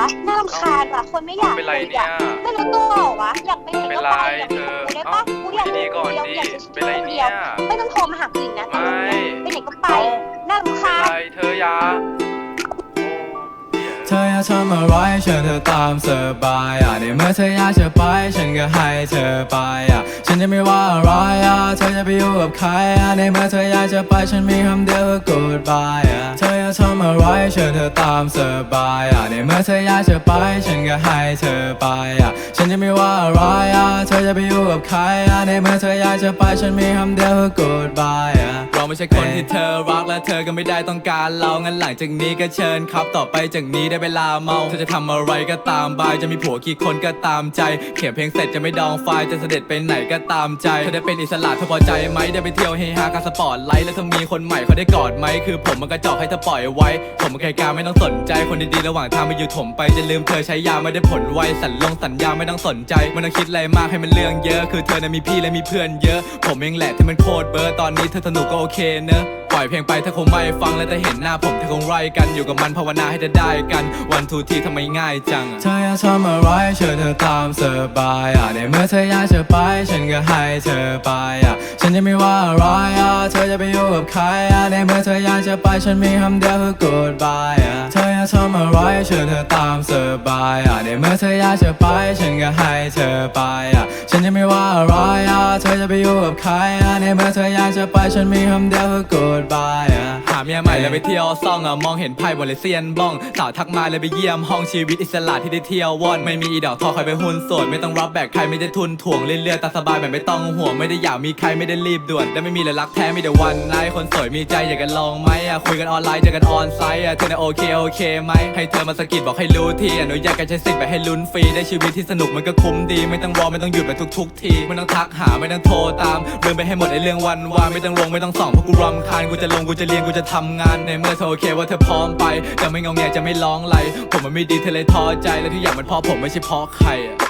คาญว่ะ คนไม่อยากเป็นไรคุยเนี่ยอะไม่รู้ตัวเหรอวะ อยากไปไหนเป็นก็ไรไปอยากเธไปอได้เอ้าปะกูอยากดีๆก่อนเดียวดิอยากจะเป็นไรเดีเนี่ยยวไม่ต้องโทรมาหากูอีกนะไม่ไปไหนก็ไปเอ้าน่ารำเป็นคาญไรเธออยาเธออยากทำอะไรเชิญเธอตามสบายอะในเมื่อเธออยากจะไป ฉันก็ให้เธอไปอะฉันจะไม่ว่าอะไรอะเธอจะไปอยู่กับใครอะในเมื่อเธออยากจะไป ฉันมีคำเดียวคือ goodbye อะเธอ อยากทำอะไรเชิญเธอตามสบายอะในเมื่อเธออยากจะไป ฉันก็ให้เธอไปอะฉันจะไม่ว่าอะไรอะเธอจะไปอยู่กับใครอะในเมื่อเธอ จะไปฉันมีคำเดียวคือ goodbye อะเราไม่ใช่คนที่เธอรักและเธอก็ไม่ได้ต้องการเรางั้นหลังจากนี้ก็เชิญครับ ต่อไปจากนี้ได้เวลาเมาเธอจะทำอะไรก็ตามบายจะมีผัวกี่คนก็ตามใจ เขียนเพลงเสร็จจะไม่ดองไฟล์จะเสด็จไปไหนก็ตามใจเธอได้เป็นอิสระเธอพอใจไหมได้ไปเที่ยวเฮฮากับสปอร์ตไลท์แล้วเธอมีคนใหม่เขาได้กอดไหมคือผมมันกระจอกให้เธอปล่อยไว้ ผมมันใครกล้ารไม่ต้องสนใจคนดีๆระหว่างทางมาอยู่ถมไปจะลืมเธอใช้ยาไม่ได้ผลไวสัญลงสัญญาไม่ต้องสนใจไม่ต้องคิดอะไรมากให้มันเรื่องเยอะ คือเธอน่ะมีพี่และมีเพื่อนเยอะผมเองแหละที่มันโคตรเบอร์ตอนนี้เธอสนุกก็โอเคเนอะปล่อยเพลงไปเธอคงไม่ฟังแล้วแต่เห็นหน้าผมเธอคงไร่กันอยู่กับมันภาวนาให้เธอได้กันวันทูที่ทำไมง่ายจังเธออยากทำอะไรเชิญเธอตามสบายอะในเมื่อเธออยากจะไปฉันก็ให้เธอไปอะฉันจะไม่ว่าอะไรอะเธอจะไปอยู่กับใครอะในเมื่อเธออยากจะไปฉันมีคำเดียวคือ goodbye อะเธออยากทำอะไร เชิญเธอตามสบายอะในเมื่อเธออยากจะไป ฉันก็ให้เธอไปอะฉันจะไม่ว่าอะไรอะเธอจะไปอยู่กับใครอะในเมื่อเธออยากจะไปฉันมีคำเดียวคือ goodbye อะหาเมียใหม่แล้วไปเที่ยวซ่องอะมองเห็นไพ่บนเลยเซียนบ้องสาวทักมาเลยไปเยี่ยมห้องชีวิตอิสระที่ได้เที่ยววอนไม่มีอีดอกทอคอยไปหุ้นโสดไม่ต้องรับแบกใครไม่ได้ทุนถ่วงเรื่อยๆตาสบายแบบไม่ต้องห่วงไม่ได้อยากมีใครไม่ได้รีบด่วนและไม่มีเลยรักแท้มีแต่วันไนคนสวยมีใจอยากกันลองไหมอะคุยกันออนไลน์เจอกันออนไซต์อะเธอน่ะโอเคโอเคไหมให้เธอมาสะกิดบอกให้รู้ทีอนุญาตการใช้สิทธิ์ไปให้ลุ้นฟรีได้ชีวิตที่สนุกมันก็คุ้มดี ไม่ต้องรอไม่ต้องหยุดแบบทุก ๆ ทีไม่ต้องทักหาไม่ต้องโทรตามลืมไปให้หมดไอ้เรื่องวันวานไม่ต้องลงไม่ต้องส่องเพราะกูรำคาญกูจะลงกูจะเรียนกูจะทำงานในเมื่อเธอโอเคว่าเธอพร้อมไปจะไม่งงแงจะไม่ร้องไรผมมันไม่ดีเธอเลยท้อใจและทุกอย่างมันเพราะผมไม่ใช่เพราะใครอะ